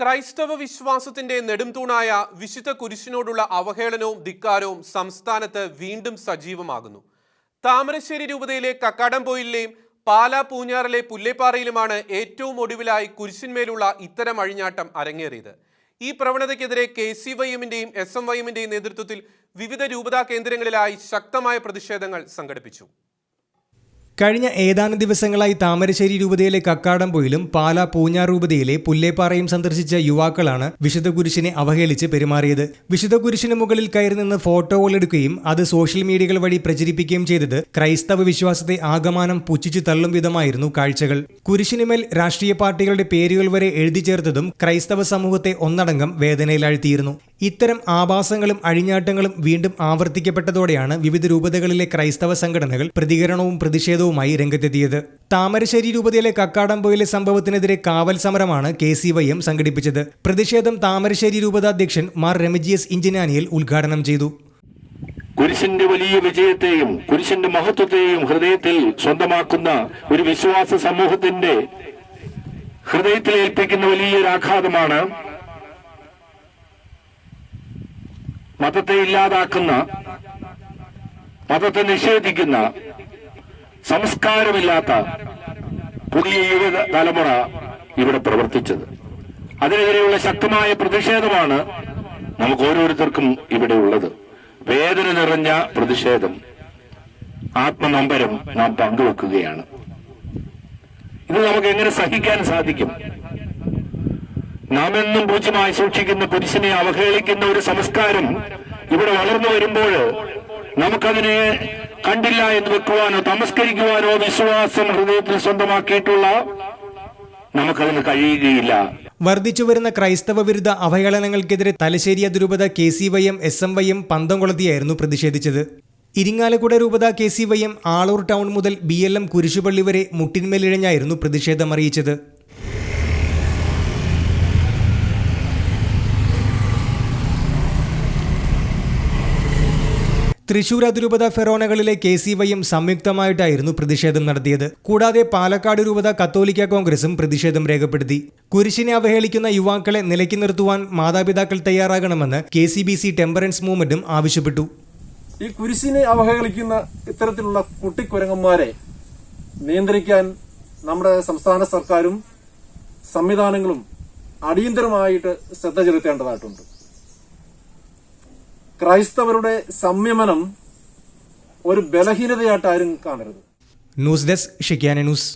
ക്രൈസ്തവ വിശ്വാസത്തിന്റെ നെടുംതൂണായ വിശുദ്ധ കുരിശിനോടുള്ള അവഹേളനവും ധിക്കാരവും സംസ്ഥാനത്ത് വീണ്ടും സജീവമാകുന്നു. താമരശ്ശേരി രൂപതയിലെ കക്കാടംപൊയിലെയും പാലാ പൂഞ്ഞാറിലെ പുല്ലേപ്പാറയിലുമാണ് ഏറ്റവും ഒടുവിലായി കുരിശിന്മേലുള്ള ഇത്തരം അഴിഞ്ഞാട്ടം അരങ്ങേറിയത്. ഈ പ്രവണതയ്ക്കെതിരെ കെ സി വൈ എമ്മിന്റെയും എസ് എം വൈ എമ്മിന്റെയും നേതൃത്വത്തിൽ വിവിധ രൂപതാ കേന്ദ്രങ്ങളിലായി ശക്തമായ പ്രതിഷേധങ്ങൾ സംഘടിപ്പിച്ചു. കഴിഞ്ഞ ഏതാനും ദിവസങ്ങളായി താമരശ്ശേരി രൂപതയിലെ കക്കാടംപൊയിലും പാലാ പൂഞ്ഞാർ രൂപതയിലെ പുല്ലേപ്പാറയും സന്ദർശിച്ച യുവാക്കളാണ് വിശുദ്ധ കുരിശിനെ അവഹേളിച്ച് പെരുമാറിയത്. വിശുദ്ധ കുരിശിന് മുകളിൽ കയറി നിന്ന് ഫോട്ടോകൾ എടുക്കുകയും അത് സോഷ്യൽ മീഡിയകൾ വഴി പ്രചരിപ്പിക്കുകയും ചെയ്തത് ക്രൈസ്തവ വിശ്വാസത്തെ ആകമാനം പുച്ഛിച്ചു തള്ളും വിധമായിരുന്നു കാഴ്ചകൾ. കുരിശിനുമേൽ രാഷ്ട്രീയ പാർട്ടികളുടെ പേരുകൾ വരെ എഴുതി ചേർത്തതും ക്രൈസ്തവ സമൂഹത്തെ ഒന്നടങ്കം വേദനയിലാഴ്ത്തിയിരുന്നു. ഇത്തരം ആഭാസങ്ങളും അഴിഞ്ഞാട്ടങ്ങളും വീണ്ടും ആവർത്തിക്കപ്പെട്ടതോടെയാണ് വിവിധ രൂപതകളിലെ ക്രൈസ്തവ സംഘടനകൾ പ്രതികരണവും പ്രതിഷേധവുമായി രംഗത്തെത്തിയത്. താമരശ്ശേരി രൂപതയിലെ കക്കാടംപൊയിലെ സംഭവത്തിനെതിരെ കാവൽ സമരമാണ് കെ സി വൈ എം സംഘടിപ്പിച്ചത്. പ്രതിഷേധം താമരശ്ശേരി രൂപതാധ്യക്ഷൻ മാർ റെമിജിയസ് ഇഞ്ചിനാനിയൽ ഉദ്ഘാടനം ചെയ്തു. കുരിശിന്റെ വലിയ വിജയത്തെയും കുരിശിന്റെ മഹത്വത്തെയും ഹൃദയത്തിൽ സ്വന്തമാക്കുന്ന ഒരു വിശ്വാസ സമൂഹത്തിന്റെ ഹൃദയത്തിൽ ഏൽപ്പിക്കുന്ന വലിയൊരു ആഘാതമാണ് മതത്തെ ഇല്ലാതാക്കുന്ന മതത്തെ നിഷേധിക്കുന്ന സംസ്കാരമില്ലാത്ത പുതിയ യുവ തലമുറ ഇവിടെ പ്രവർത്തിച്ചത്. അതിനെതിരെയുള്ള ശക്തമായ പ്രതിഷേധമാണ് നമുക്ക് ഓരോരുത്തർക്കും ഇവിടെ ഉള്ളത്. വേദന നിറഞ്ഞ പ്രതിഷേധം ആത്മനമ്പരം നാം പങ്കുവെക്കുകയാണ്. ഇത് നമുക്ക് എങ്ങനെ സഹിക്കാൻ സാധിക്കും? നാം എന്നും പൂജ്യമായി സൂക്ഷിക്കുന്ന കുരിശിനെ അവഹേളിക്കുന്ന ഒരു സംസ്കാരം ഇവിടെ വളർന്നു വരുമ്പോൾ നമുക്കതിനെ കണ്ടില്ല എന്ന് വെക്കുവാനോ തമസ്കരിക്കുവാനോ വിശ്വാസം ഹൃദയത്തിൽ സ്വന്തമാക്കിയിട്ടുള്ള നമുക്കതിന് കഴിയുകയില്ല. വർദ്ധിച്ചു വരുന്ന ക്രൈസ്തവ വിരുദ്ധ അവഹേളനങ്ങൾക്കെതിരെ തലശ്ശേരി അതിരൂപത K C Y M S M Y M പന്തം കൊളുത്തിയായിരുന്നു പ്രതിഷേധിച്ചത്. ഇരിങ്ങാലക്കുട രൂപത K C Y M Aloor town മുതൽ ബി എൽ എം കുരിശുപള്ളി വരെ മുട്ടിന്മേലിഴഞ്ഞായിരുന്നു പ്രതിഷേധം തൃശൂർ അതിരൂപത ഫെറോനകളിലെ കെ സി വൈയും സംയുക്തമായിട്ടായിരുന്നു പ്രതിഷേധം നടത്തിയത്. കൂടാതെ പാലക്കാട് രൂപത കത്തോലിക്ക കോൺഗ്രസും പ്രതിഷേധം രേഖപ്പെടുത്തി. കുരിശിനെ അവഹേളിക്കുന്ന യുവാക്കളെ നിലയ്ക്ക് നിർത്തുവാൻ മാതാപിതാക്കൾ തയ്യാറാകണമെന്ന് K C B C temperance മൂവ്മെന്റും ആവശ്യപ്പെട്ടു. ഈ കുരിശിനെ അവഹേളിക്കുന്ന ഇത്തരത്തിലുള്ള കുട്ടിക്കുരങ്ങന്മാരെ നിയന്ത്രിക്കാൻ നമ്മുടെ സംസ്ഥാന സർക്കാരും സംവിധാനങ്ങളും അടിയന്തരമായിട്ട് ശ്രദ്ധ ചെലുത്തേണ്ടതായിട്ടുണ്ട്. ക്രൈസ്തവരുടെ സംയമനം ഒരു ബലഹീനതയായിട്ട് ആരും കാണരുത്. News desk ഷിക്കാന news